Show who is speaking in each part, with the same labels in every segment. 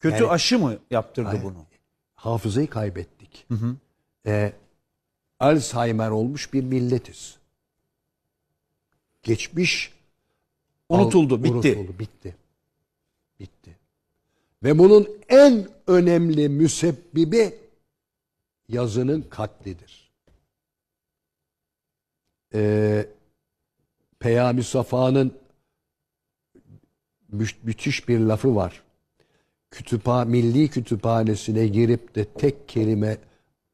Speaker 1: Kötü
Speaker 2: Yani-
Speaker 1: aşı mı yaptırdı
Speaker 2: Hayır.
Speaker 1: bunu?
Speaker 2: hafızayı kaybettik. Ee, Alzheimer olmuş bir milletiz. Geçmiş
Speaker 1: Unutuldu, bitti.
Speaker 2: Unutuldu, bitti. Bitti. Ve bunun en önemli müsebbibi yazının katlidir. Ee, Peyami Safa'nın mü- müthiş bir lafı var. Kütüpha Milli Kütüphanesi'ne girip de tek kelime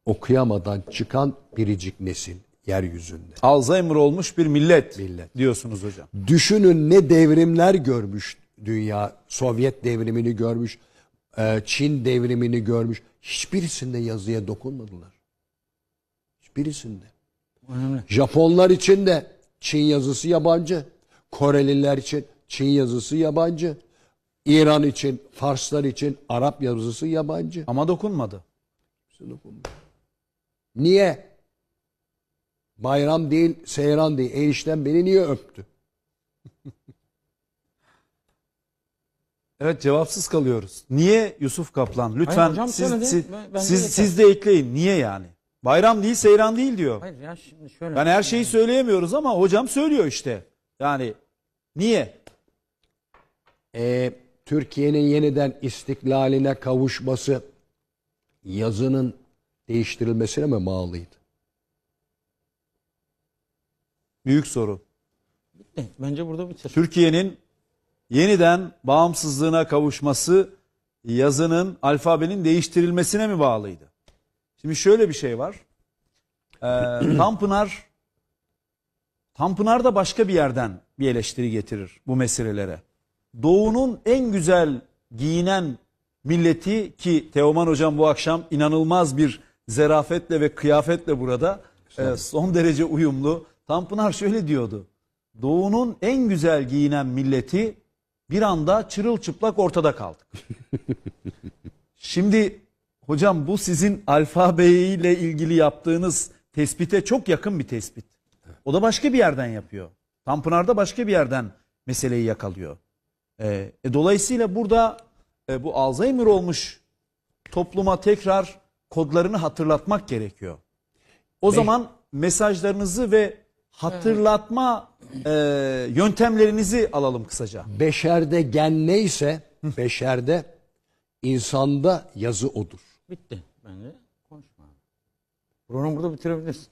Speaker 2: okuyamadan çıkan biricik nesil yeryüzünde.
Speaker 1: Alzheimer olmuş bir millet,
Speaker 2: Millet.
Speaker 1: diyorsunuz hocam.
Speaker 2: Düşünün ne devrimler görmüş dünya. Sovyet devrimini görmüş, e, Çin devrimini görmüş. Hiçbirisinde yazıya dokunmadılar. Hiçbirisinde.
Speaker 3: Önemli.
Speaker 2: Japonlar için de Çin yazısı yabancı. Koreliler için Çin yazısı yabancı. İran için, Farslar için Arap yazısı yabancı.
Speaker 1: Ama dokunmadı.
Speaker 2: Niye? Bayram değil, seyran değil. Enişten beni niye öptü?
Speaker 1: Evet cevapsız kalıyoruz. Niye Yusuf Kaplan? Lütfen
Speaker 3: Hayır, hocam
Speaker 1: siz, siz,
Speaker 3: Ben-
Speaker 1: siz,
Speaker 3: yeter.
Speaker 1: siz de ekleyin. Niye yani? Bayram değil, seyran değil diyor.
Speaker 3: Hayır ya şimdi şöyle.
Speaker 1: Yani her şeyi söyleyemiyoruz ama hocam söylüyor işte. Yani niye?
Speaker 2: Ee, Türkiye'nin yeniden istiklaline kavuşması yazının değiştirilmesine mi bağlıydı?
Speaker 1: Büyük soru.
Speaker 3: Bitti. Bence burada bitir.
Speaker 1: Türkiye'nin yeniden bağımsızlığına kavuşması yazının, alfabenin değiştirilmesine mi bağlıydı? Şimdi şöyle bir şey var. Ee, Tanpınar Tanpınar da başka bir yerden bir eleştiri getirir bu meselelere. Doğu'nun en güzel giyinen milleti ki Teoman hocam bu akşam inanılmaz bir zerafetle ve kıyafetle burada e, son derece uyumlu. Tanpınar şöyle diyordu. Doğu'nun en güzel giyinen milleti bir anda çırılçıplak ortada kaldık. Şimdi hocam bu sizin alfabeyle ilgili yaptığınız tespite çok yakın bir tespit. O da başka bir yerden yapıyor. Tanpınar da başka bir yerden meseleyi yakalıyor. Ee, e, dolayısıyla burada e, bu Alzheimer olmuş topluma tekrar kodlarını hatırlatmak gerekiyor. O zaman mesajlarınızı ve hatırlatma e, yöntemlerinizi alalım kısaca.
Speaker 2: Beşerde gen neyse, beşerde insanda yazı odur.
Speaker 3: Bitti. Bence konuşma. Programı burada bitirebilirsin.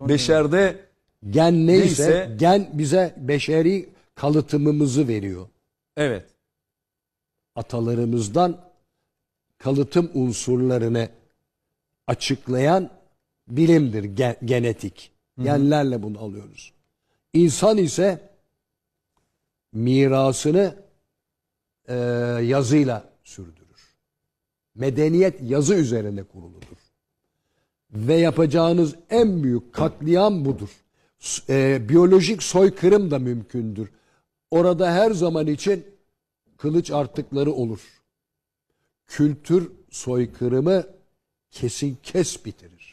Speaker 1: Beşerde
Speaker 2: Gen neyse,
Speaker 1: Neyse.
Speaker 2: gen bize beşeri kalıtımımızı veriyor.
Speaker 1: evet
Speaker 2: Atalarımızdan kalıtım unsurlarını açıklayan bilimdir gen- genetik. Genlerle bunu alıyoruz. İnsan ise mirasını e, yazıyla sürdürür. Medeniyet yazı üzerine kuruludur. Ve yapacağınız en büyük katliam budur. E, biyolojik soykırım da mümkündür. Orada her zaman için kılıç artıkları olur. Kültür soykırımı kesin kes bitirir.